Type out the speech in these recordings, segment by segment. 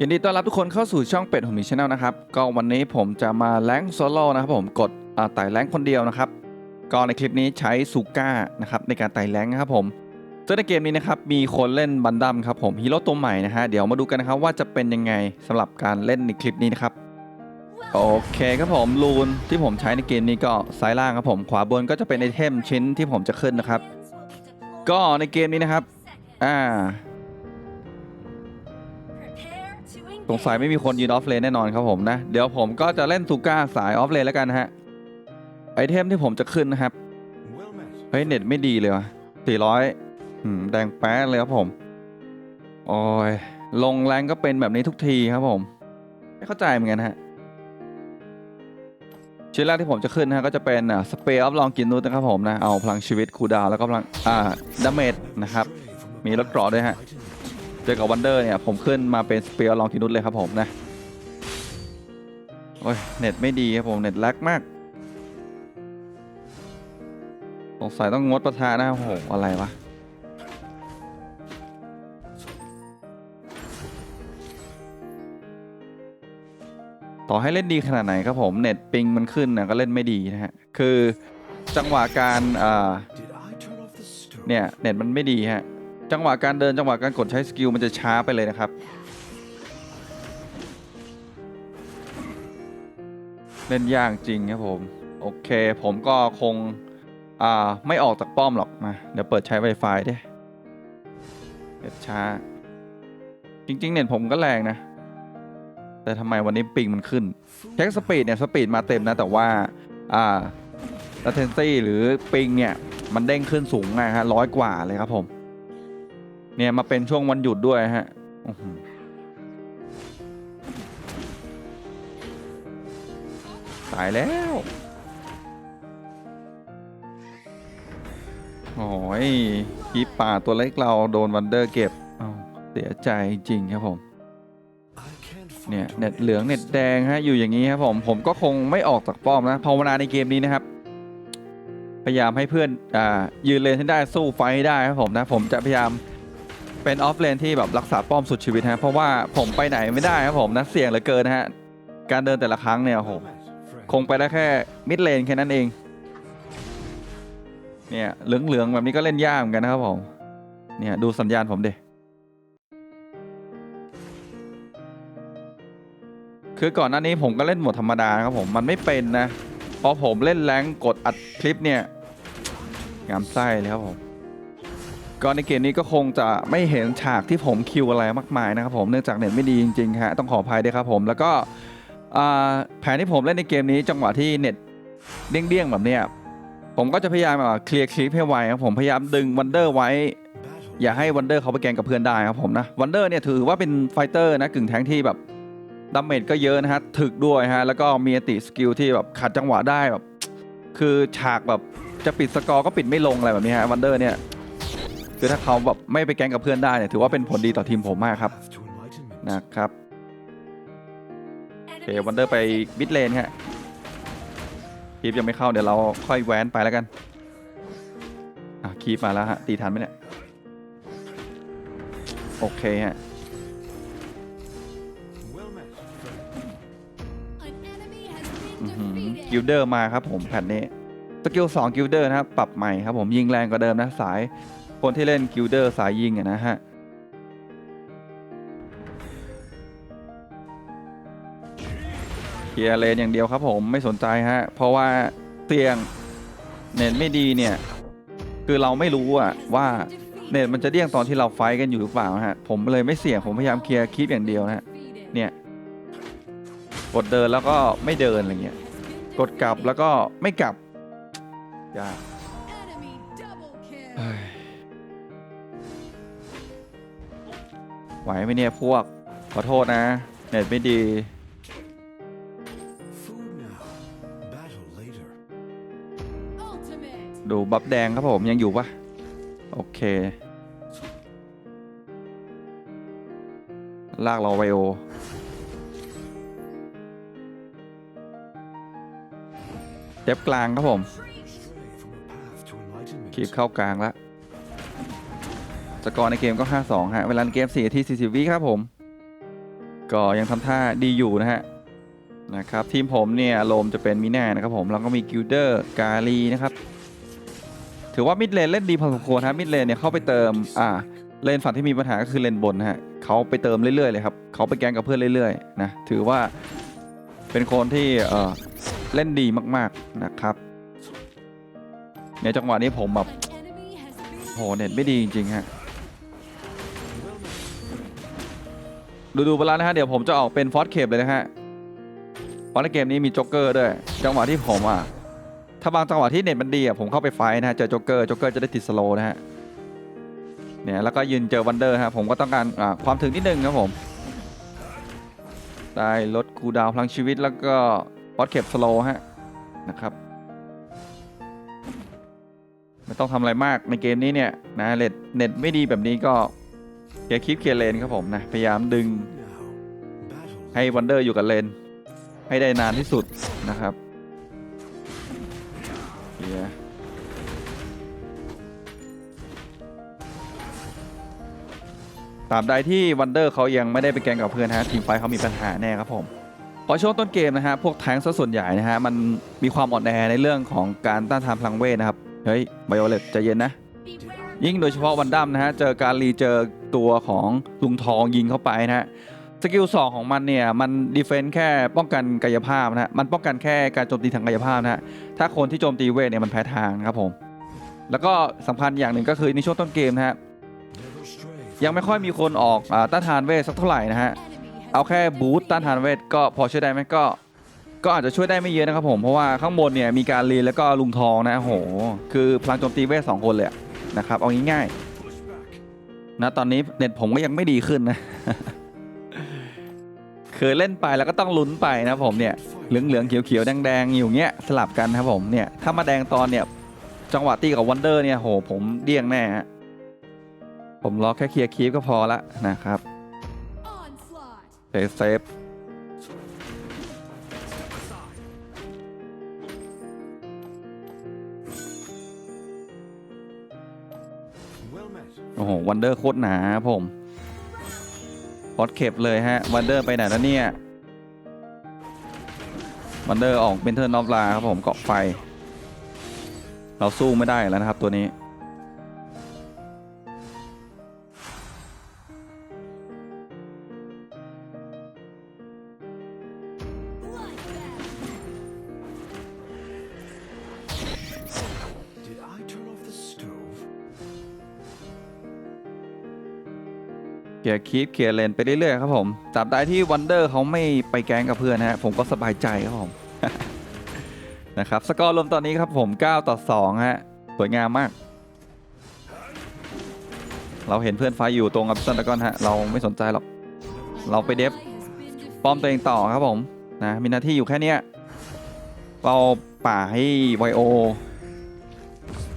ยินดีต้อนรับทุกคนเข้าสู่ช่องเป็ดหุ่นมีชาแนลนะครับ ก็วันนี้ผมจะมาแรงโซโล่นะครับผมกดอ่าไต่แรงคนเดียวนะครับก็ในคลิปนี้ใช้ซูก้านะครับในการไต่แรงนะครับผมซึ่งในเกมนี้นะครับมีคนเล่นบันดัมครับผมฮีโร่ตัวใหม่นะฮะเดี๋ยวมาดูกันนะครับว่าจะเป็นยังไงสำหรับการเล่นในคลิปนี้นะครับโอเคครับผมรูนที่ผมใช้ในเกมนี้ก็ซ้ายล่างครับผมขวาบนก็จะเป็นไอเทมชิ้นที่ผมจะขึ้นนะครับ ก็ในเกมนี้นะครับอ่า สงสัยไม่มีคนยืนออฟเลนแน่นอนครับผมนะ เดี๋ยวผมก็จะเล่นซูก้าสายออฟเลนแล้วกันฮะ ไอเทมที่ผมจะขึ้นนะครับ เฮ้ย เน็ตไม่ดีเลยวะสี่ร้อยแดงแป๊ดเลยครับผม โอ้ย ลงแรงก็เป็นแบบนี้ทุกทีครับผม ไม่เข้าใจเหมือนกันฮะชิ้นแรกที่ผมจะขึ้นนะก็จะเป็นอ่าสเปรย์ออฟลองกินนูตนะครับผมนะ เอาพลังชีวิตคูดาวแล้วก็พลังอ่าดาเมจนะครับ มีลดเกราะด้วยฮะ เจอกับวันเดอร์เนี่ยผมขึ้นมาเป็นสเปียร์ลองกินุสเลยครับผมนะโอ้ยเน็ตไม่ดีครับผมเน็ตแลกมากสงสัยต้องงดประทานะโอ้โหอะไรวะต่อให้เล่นดีขนาดไหนครับผมเน็ตปิงมันขึ้นนะก็เล่นไม่ดีนะฮะคือจังหวะการอ่าเนี่ยเน็ตมันไม่ดีฮะ จังหวะการเดินจังหวะการกดใช้สกิลมันจะช้าไปเลยนะครับ เล่นยากจริงครับผม โอเค ผมก็คง อ่า ไม่ออกจากป้อมหรอกมาเดี๋ยวเปิดใช้ Wi-Fi ด้วยเน็ตช้า จริง ๆ เน็ตผมก็แรงนะ แต่ทำไมวันนี้ปิงมันขึ้นเช็คสปีดเนี่ย สปีดมาเต็มนะ แต่ว่า อ่า latency หรือปิงเนี่ย มันเด้งขึ้นสูงมากฮะร้อยกว่าเลยครับผม เนี่ยมาเป็นช่วงวันหยุดด้วยฮะตายแล้วโอ้ยกีป่าตัวเล็กเราโดนวันเดอร์เก็บเสียใจจริงครับผม เนี่ยเน็ตเหลืองเน็ตแดงฮะอยู่อย่างนี้ครับผม ผมก็คงไม่ออกจากป้อมนะภาวนาในเกมนี้นะครับ พยายามให้เพื่อนอ่ายืนเลนให้ได้สู้ไฟได้ครับผมนะ ผมจะพยายาม เป็นออฟเลนที่แบบรักษาป้อมสุดชีวิตฮะเพราะว่าผมไปไหนไม่ได้ครับผมนะเสี่ยงเหลือเกินนะฮะการเดินแต่ละครั้งเนี่ยโหคงไปได้แค่มิดเลนแค่นั้นเองเนี่ยเหลืองๆแบบนี้ก็เล่นยากเหมือนกันนะครับผมเนี่ยดูสัญญาณผมดิคือก่อนหน้านี้ผมก็เล่นหมดธรรมดาครับผมมันไม่เป็นนะพอผมเล่นแรงกดอัดคลิปเนี่ยงามไส้เลยครับผม ก็ในเกมนี้ก็คงจะไม่เห็นฉากที่ผมคิวอะไรมากมายนะครับผมเนื่องจากเน็ตไม่ดีจริงๆฮะต้องขออภัยด้วยครับผมแล้วก็แผนที่ผมเล่นในเกมนี้จังหวะที่เน็ตเด้งๆแบบเนี้ยผมก็จะพยายามแบบเคลียร์คลิปให้ไวครับผมพยายามดึงวันเดอร์ไว้ อย่าให้วันเดอร์เขาไปแกงกับเพื่อนได้ครับผมนะวันเดอร์เนี่ยถือว่าเป็นไฟเตอร์นะกึ่งแทงที่แบบดาเมจก็เยอะนะฮะถึกด้วยฮะแล้วก็มีอติสกิลที่แบบขัดจังหวะได้แบบคือฉากแบบจะปิดสกอร์ก็ปิดไม่ลงอะไรแบบนี้ฮะวันเดอร์เนี่ย คือถ้าเขาแบบไม่ไปแกล้งกับเพื่อนได้เนี่ยถือว่าเป็นผลดีต่อทีมผมมากครับนะครับโอเควันเดอร์ไปบิดเลนฮะคีปยังไม่เข้าเดี๋ยวเราค่อยแวนไปแล้วกันอะคีปมาแล้วฮะตีทันไหมเนี่ยโอเคฮะกิลเดอร์มาครับผมแผ่นนี้สกิล2กิลเดอร์นะครับปรับใหม่ครับผมยิงแรงกว่าเดิมนะสาย คนที่เล่นกิลเดอร์สายยิงอะนะฮะเคลียร์เลนอย่างเดียวครับผมไม่สนใจฮะ เพราะว่าเสี่ยงเน็ตไม่ดีเนี่ย คือเราไม่รู้อะว่าเน็ตมันจะเดี้ยงตอนที่เราไฟท์กันอยู่หรือเปล่าฮะ ผมเลยไม่เสี่ยงผมพยายามเคลียร์คลิปอย่างเดียวนะฮะเนี่ยกดเดินแล้วก็ไม่เดินอะไรเงี้ยกดกลับแล้วก็ไม่กลับยาก ไหวไหมเนี่ยพวก ขอโทษนะ เน็ตไม่ดีดูบัฟแดงครับผมยังอยู่ปะโอเค ลากเราไวโอ เจ็บกลางครับผม คีบเข้ากลางแล้ว สกอร์ในเกมก็ 5-2 ฮะ เวลานเกม4ที่ 40 วิครับผม ก็ยังทำท่าดีอยู่นะฮะ นะครับ ทีมผมเนี่ยโลมจะเป็นมิน่านะครับผม แล้วก็มีกิลเดอร์กาลีนะครับ ถือว่ามิดเลนเล่นดีพอสมควรครับมิดเลนเนี่ยเข้าไปเติม อ่า เลนฝั่งที่มีปัญหาก็คือเลนบนนะฮะเขาไปเติมเรื่อยๆเลยครับเขาไปแกงกับเพื่อนเรื่อยๆนะ ถือว่าเป็นคนที่เออเล่นดีมากๆนะครับ ในจังหวะนี้ผมแบบโหเน็ตไม่ดีจริงๆฮะ ดูดูไปแล้วนะฮะเดี๋ยวผมจะออกเป็นฟอสเคปเลยนะฮะเพราะในเกมนี้มีโจ๊กเกอร์ด้วย จังหวะที่ผมอะถ้าบางจังหวะที่เน็ตมันดีอะผมเข้าไปไฟนะฮะเจอโจ๊กเกอร์โจ๊กเกอร์จะได้ติดสโลนะฮะเนี่ยแล้วก็ยืนเจอวันเดอร์ฮะผมก็ต้องการความถึงนิดนึงครับผมได้ลดคูดาวพลังชีวิตแล้วก็ฟอสเคปสโลฮะนะครับไม่ต้องทำอะไรมากในเกมนี้เนี่ยนะเน็ตเน็ตไม่ดีแบบนี้ก็ เคลียร์คลิปเคลียร์เลนครับผมนะ พยายามดึง ให้วันเดอร์อยู่กับเลน ให้ได้นานที่สุดนะครับเคลียร์ตาบใดที่วันเดอร์เขายังไม่ได้ไปแกงกับเพื่อนฮะทีมไฟเขามีปัญหาแน่ครับผมพราะช่วงต้นเกมนะฮะพวกแทงซะส่วนใหญ่นะฮะมันมีความอ่อนแอในเรื่องของการต้านทานพลังเวทนะครับ เฮ้ยไบโอเลตใจเย็นนะ ยิ่งโดยเฉพาะวันดัมนะฮะเจอการรีเจอตัวของลุงทองยิงเข้าไปนะฮะสกิลสองของมันเนี่ยมันดีเฟนต์แค่ป้องกันกายภาพนะฮะมันป้องกันแค่การโจมตีทางกายภาพนะฮะถ้าคนที่โจมตีเวทเนี่ยมันแพ้ทางนะครับผมแล้วก็สำคัญอย่างหนึ่งก็คือในช่วงต้นเกมนะฮะยังไม่ค่อยมีคนออกอต้านทานเวทสักเท่าไหร่นะฮะเอาแค่บูตต้านทานเวทก็พอช่วยได้ไหมก็ก็อาจจะช่วยได้ไม่เยอะนะครับผมเพราะว่าข้างบนเนี่ยมีการรีแล้วก็ลุงทองนะโอ้โหคือพลังโจมตีเวทสองคนเลยอะ นะครับเอาง่ายๆนะตอนนี้เน็ตผมก็ยังไม่ดีขึ้นนะคือเล่นไปแล้วก็ต้องลุ้นไปนะผมเนี่ยเหลืองเหลืองๆเขียวเขียวๆแดงแดงๆอยู่เงี้ยสลับกันนะครับผมเนี่ยถ้ามาแดงตอนเนี่ยจังหวะตีกับวันเดอร์เนี่ยโหผมเดี้ยงแน่ฮะผมรอแค่เคลียร์คีฟก็พอละนะครับเซฟเซฟ โอ้โหวันเดอร์โคตรหนาครับผมพอดเข็บเลยฮะวันเดอร์ไปไหนแล้วเนี่ยวันเดอร์ออกเป็นเทอร์นอฟลาครับผมเกาะไฟ เราสู้ไม่ได้แล้วนะครับตัวนี้ ลียร์คีปเคลียร์เลนไปเรื่อยๆครับผมตราบใดที่วันเดอร์เขาไม่ไปแกล้งกับเพื่อนนะฮะผมก็สบายใจครับผมนะครับสกอร์รวมตอนนี้ครับผม 9 ต่อ2ฮะสวยงามมาก เราเห็นเพื่อนไฟอยู่ตรงกับซันตะกอนฮะเราไม่สนใจหรอก เราไปเดฟป้อมตัวเองต่อครับผมนะมีหน้าที่อยู่แค่เนี้ยเฝ้าป่าให้ไวโอ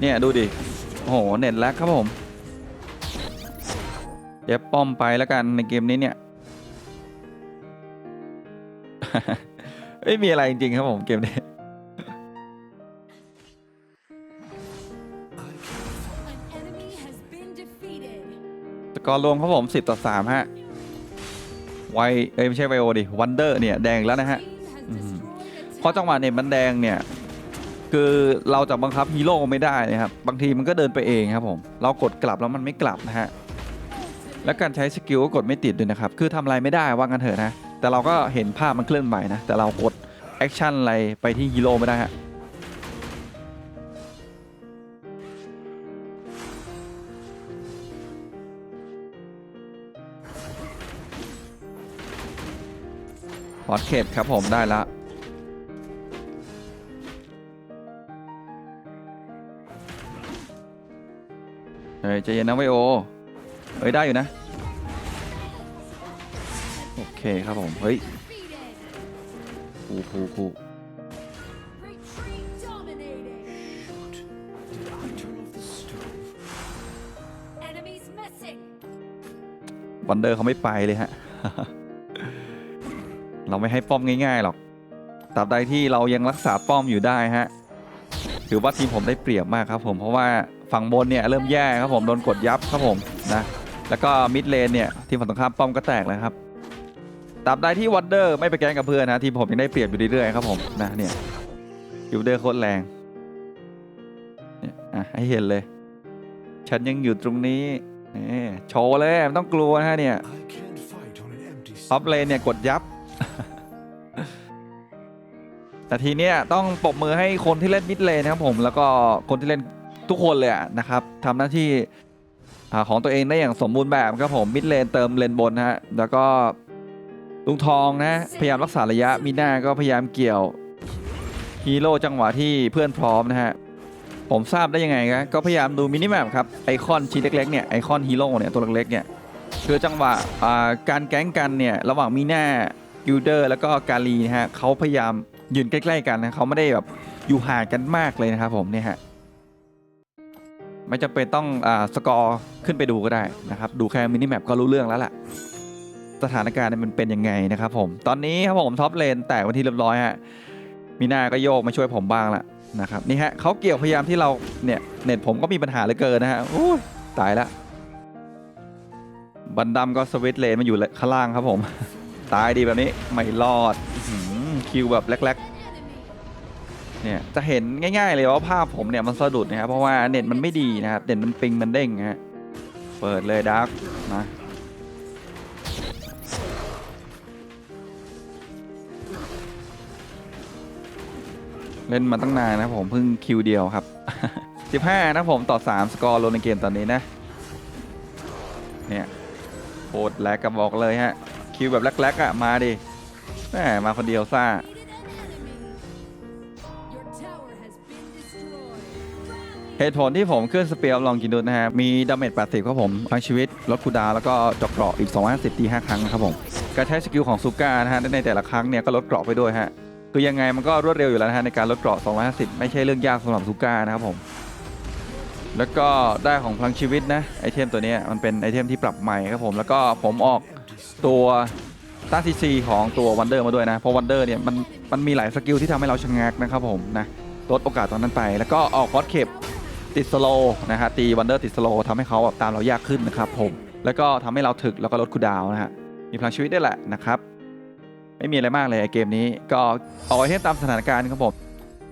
เนี่ยดูดิโอ้โหเน็ตแลกครับผม เดี๋ยวป้อมไปแล้วกันในเกมนี้เนี่ย ไม่มีอะไรจริงๆครับผมเกมนี้ สกอร์รวมครับผม 10 ต่อ 3 ฮะ ไว เอ้ย ไม่ใช่ไวโอดิวันเดอร์เนี่ย แดงแล้วนะฮะเพราะจังหวะเนี่ยมันแดงเนี่ย คือเราจะบังคับฮีโร่ไม่ได้นะครับ บางทีมันก็เดินไปเองครับผม เรากดกลับแล้วมันไม่กลับนะฮะ และการใช้สกิลก็กดไม่ติดด้วยนะครับ คือทำอะไรไม่ได้ว่างันเถอะนะ แต่เราก็เห็นภาพมันเคลื่อนไหวนะ แต่เรากดแอคชั่นอะไรไปที่ฮีโร่ไม่ได้ฮะพอดเคปครับผมได้ละเฮ้ยใจเย็นนะไวโอ ฮ้ยได้อยู่นะ โอเคครับผม เฮ้ยคูคูคูวันเดอร์เขาไม่ไปเลยฮะ เราไม่ให้ป้อมง่ายๆหรอกตราบใดที่เรายังรักษาป้อมอยู่ได้ฮะ ถือว่าทีมผมได้เปรียบมากครับผม เพราะว่าฝั่งบนเนี่ยเริ่มแย่ครับผม โดนกดยับครับผมนะ แล้วก็มิดเลนเนี่ยทีมฝั่งตรงข้ามป้อมก็แตกเลยครับตราบใดที่วันเดอร์ไม่ไปแกล้งกับเพื่อนนะทีมผมยังได้เปรียบอยู่เรื่อยๆครับผมนะเนี่ยยูเดอร์โคตรแรงเนี่ยอะให้เห็นเลย ฉันยังอยู่ตรงนี้นี่โชว์เลยไม่ต้องกลัวนะฮะเนี่ยท็อปเลนเนี่ยกดยับ แต่ทีเนี้ยต้องปรบมือให้คนที่เล่นมิดเลนนะครับผมแล้วก็คนที่เล่นทุกคนเลยนะครับทำหน้าที่ อ่าของตัวเองได้อย่างสมบูรณ์แบบครับผมมิดเลนเติมเลนบนนะฮะแล้วก็ลุงทองนะพยายามรักษาระยะมีหน้าก็พยายามเกี่ยวฮีโร่จังหวะที่เพื่อนพร้อมนะฮะผมทราบได้ยังไงครับก็พยายามดูมินิแมปครับไอคอนชิ้นเล็กๆเนี่ยไอคอนฮีโร่เนี่ยตัวเล็กๆเนี่ยคือจังหวะอ่าการแก๊งกันเนี่ยระหว่างมีหน้ายูเดอร์แล้วก็กาลีนะฮะเขาพยายามยืนใกล้ ๆ กันนะเขาไม่ได้แบบอยู่ห่างกันมากเลยนะครับผมเนี่ยฮะ ไม่จำเป็นต้องอสกอร์ขึ้นไปดูก็ได้นะครับ ดูแค่มินิแมปก็รู้เรื่องแล้วแหละสถานการณ์มันเป็นยังไงนะครับผม ตอนนี้ครับผมท็อปเลนแตกวันที่เรียบร้อยฮะมีนาก็โยกมาช่วยผมบ้างละนะครับนี่ฮะเขาเกี่ยวพยายามที่เราเนี่ยเน็ตผมก็มีปัญหาเหลือเกินนะฮะโอ้ตายละบันดำก็สวิตเลนมาอยู่ข้างล่างครับผม ตายดีแบบนี้ไม่รอดอคิวแบบแรกๆ เนี่ยจะเห็นง่าย ๆ เลยว่าภาพผมเนี่ยมันสะดุดนะครับเพราะว่าเน็ตมันไม่ดีนะครับเน็ตมันปิงมันเด้งฮะเปิดเลยดักมาเล่นมาตั้งนานนะผมเพิ่งคิวเดียวครับ 15 นะผมต่อ 3 สกอร์ลงในเกมตอนนี้นะ เนี่ยโคตรแลกกระบอกเลยฮะ คิวแบบแรกๆอะ มาดิแหมมาคนเดียวซ่า เหตุผลที่ผมขึ้นสเปียร์ลองกินดูนะฮะ มีดาเมจ 80 ครับผมทั้งชีวิตลดคูดา แล้วก็จาะเกราะอีก 250ตี5ครั้งครับผม การใช้สกิลของซูก้านะฮะ ในแต่ละครั้งเนี่ยก็ลดเกราะไปด้วยฮะ คือยังไงมันก็รวดเร็วอยู่แล้วนะฮะ ในการลดเกราะ 250 ไม่ใช่เรื่องยากสำหรับซูก้านะครับผม แล้วก็ได้ของพลังชีวิตนะ ไอเทมตัวนี้มันเป็นไอเทมที่ปรับใหม่ครับผม แล้วก็ผมออกตัวต้านซีซีของตัววันเดอร์มาด้วยนะ เพราะวันเดอร์เนี่ยมันมันมีหลายสกิลที่ทำให้เราชะงักนะครับผมนะ ลดโอกาสตรงนั้นไป แล้วก็ออกคอสเคป ติดสโลนะฮะตีวันเดอร์ติดสโลทำให้เขาแบบตามเรายากขึ้นนะครับผมแล้วก็ทำให้เราถึกแล้วก็ลดคูดาวนะฮะมีพลังชีวิตได้แหละนะครับ ไม่มีอะไรมากเลยเกมนี้ก็เอาไว้ให้ตามสถานการณ์ครับผม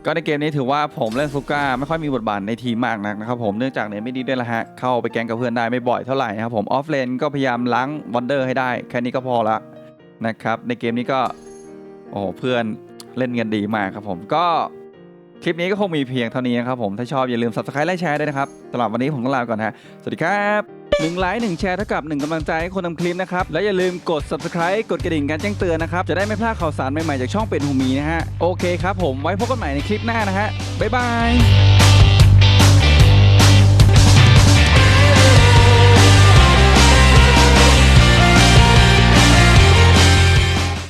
ก็ในเกมนี้ถือว่าผมเล่นซูก้าไม่ค่อยมีบทบาทในทีมมากนักนะครับผมเนื่องจากเน็ตไม่ดีด้วยละฮะเข้าไปแกงกับเพื่อนได้ไม่บ่อยเท่าไหร่นะครับผมออฟเลนก็พยายามล้างวันเดอร์ให้ได้ แค่นี้ก็พอละนะครับในเกมนี้ก็โอ้โหเพื่อนเล่นกันดีมากครับผมก็ คลิปนี้ก็คงมีเพียงเท่านี้นะครับผม ถ้าชอบอย่าลืม subscribe และแชร์ด้วยนะครับสำหรับวันนี้ผมต้องลาก่อนฮะ สวัสดีครับหนึ่งไลค์หนึ่งแชร์เท่ากับหนึ่งกำลังใจให้คนทำคลิปนะครับ และอย่าลืมกด subscribe กดกระดิ่งการแจ้งเตือนนะครับ จะได้ไม่พลาดข่าวสารใหม่ๆจากช่องเป็ดหูมีนะฮะ โอเคครับผมไว้พบกันใหม่ในคลิปหน้านะฮะบ๊ายบาย